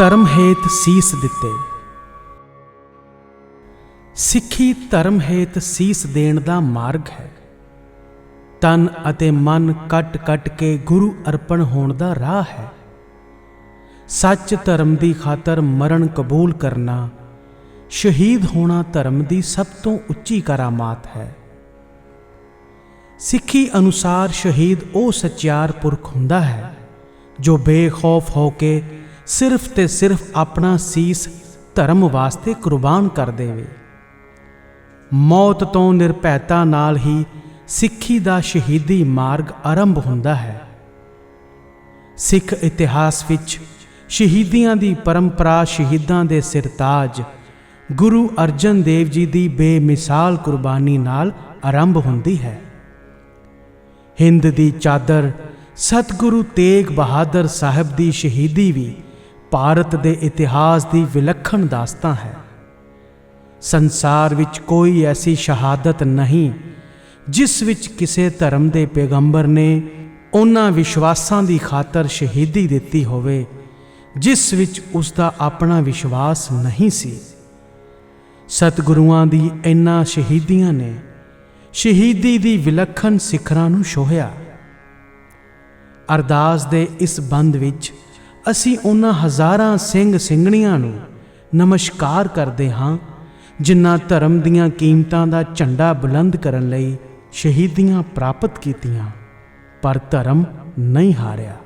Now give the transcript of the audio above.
ਧਰਮ ਹੇਤ ਸੀਸ ਦਿੱਤੇ। ਸਿੱਖੀ ਧਰਮ ਹੇਤ ਸੀਸ ਦੇਣ ਦਾ ਮਾਰਗ ਹੈ। ਤਨ ਅਤੇ ਮਨ ਕੱਟ-ਕੱਟ ਕੇ ਗੁਰੂ ਅਰਪਣ ਹੋਣ ਦਾ ਰਾਹ ਹੈ। ਸੱਚ ਧਰਮ ਦੀ ਖਾਤਰ ਮਰਨ ਕਬੂਲ ਕਰਨਾ, ਸ਼ਹੀਦ ਹੋਣਾ ਧਰਮ ਦੀ ਸਭ ਤੋਂ ਉੱਚੀ ਕਰਾਮਾਤ ਹੈ। ਸਿੱਖੀ ਅਨੁਸਾਰ ਸ਼ਹੀਦ ਉਹ ਸਚਿਆਰ ਪੁਰਖ ਹੁੰਦਾ ਹੈ, ਜੋ ਬੇਖੌਫ ਹੋ ਕੇ ਸਿਰਫ ਤੇ ਸਿਰਫ ਆਪਣਾ ਸੀਸ ਧਰਮ ਵਾਸਤੇ ਕੁਰਬਾਨ ਕਰ ਦੇਵੇ। ਮੌਤ ਤੋਂ ਨਿਰਭੈਤਾ ਨਾਲ ਹੀ ਸਿੱਖੀ ਦਾ ਸ਼ਹੀਦੀ ਮਾਰਗ ਆਰੰਭ ਹੁੰਦਾ ਹੈ। ਸਿੱਖ ਇਤਿਹਾਸ ਵਿੱਚ ਸ਼ਹੀਦੀਆਂ ਦੀ ਪਰੰਪਰਾ, ਸ਼ਹੀਦਾਂ ਦੇ ਸਿਰਤਾਜ, ਗੁਰੂ ਅਰਜਨ ਦੇਵ ਜੀ ਦੀ ਬੇਮਿਸਾਲ ਕੁਰਬਾਨੀ ਨਾਲ ਆਰੰਭ ਹੁੰਦੀ ਹੈ। ਹਿੰਦ ਦੀ ਚਾਦਰ ਸਤਿਗੁਰੂ ਤੇਗ ਬਹਾਦਰ ਸਾਹਿਬ ਦੀ ਸ਼ਹੀਦੀ ਵੀ ਭਾਰਤ ਦੇ ਇਤਿਹਾਸ ਦੀ ਵਿਲੱਖਣ ਦਾਸਤਾਂ ਹੈ। ਸੰਸਾਰ ਵਿੱਚ ਕੋਈ ਐਸੀ ਸ਼ਹਾਦਤ ਨਹੀਂ, ਜਿਸ ਵਿੱਚ ਕਿਸੇ ਧਰਮ ਦੇ ਪੈਗੰਬਰ ਨੇ ਉਹਨਾਂ ਵਿਸ਼ਵਾਸਾਂ ਦੀ ਖਾਤਰ ਸ਼ਹੀਦੀ ਦਿੱਤੀ ਹੋਵੇ, ਜਿਸ ਵਿੱਚ ਉਸ ਦਾ ਆਪਣਾ ਵਿਸ਼ਵਾਸ ਨਹੀਂ ਸੀ। ਸਤਿਗੁਰੂਆਂ ਦੀ ਇਨ੍ਹਾਂ ਸ਼ਹੀਦੀਆਂ ਨੇ ਸ਼ਹੀਦੀ ਦੀ ਵਿਲੱਖਣ ਸਿਖਰਾਂ ਨੂੰ ਛੋਹਿਆ। ਅਰਦਾਸ ਦੇ ਇਸ ਬੰਦ ਵਿੱਚ ਅਸੀਂ ਉਹਨਾਂ ਹਜ਼ਾਰਾਂ ਸਿੰਘ ਸਿੰਘਣੀਆਂ ਨੂੰ ਨਮਸਕਾਰ ਕਰਦੇ ਹਾਂ, ਜਿਨ੍ਹਾਂ ਧਰਮ ਦੀਆਂ ਕੀਮਤਾਂ ਦਾ ਝੰਡਾ ਬੁਲੰਦ ਕਰਨ ਲਈ ਸ਼ਹੀਦੀਆਂ ਪ੍ਰਾਪਤ ਕੀਤੀਆਂ, ਪਰ ਧਰਮ ਨਹੀਂ ਹਾਰਿਆ।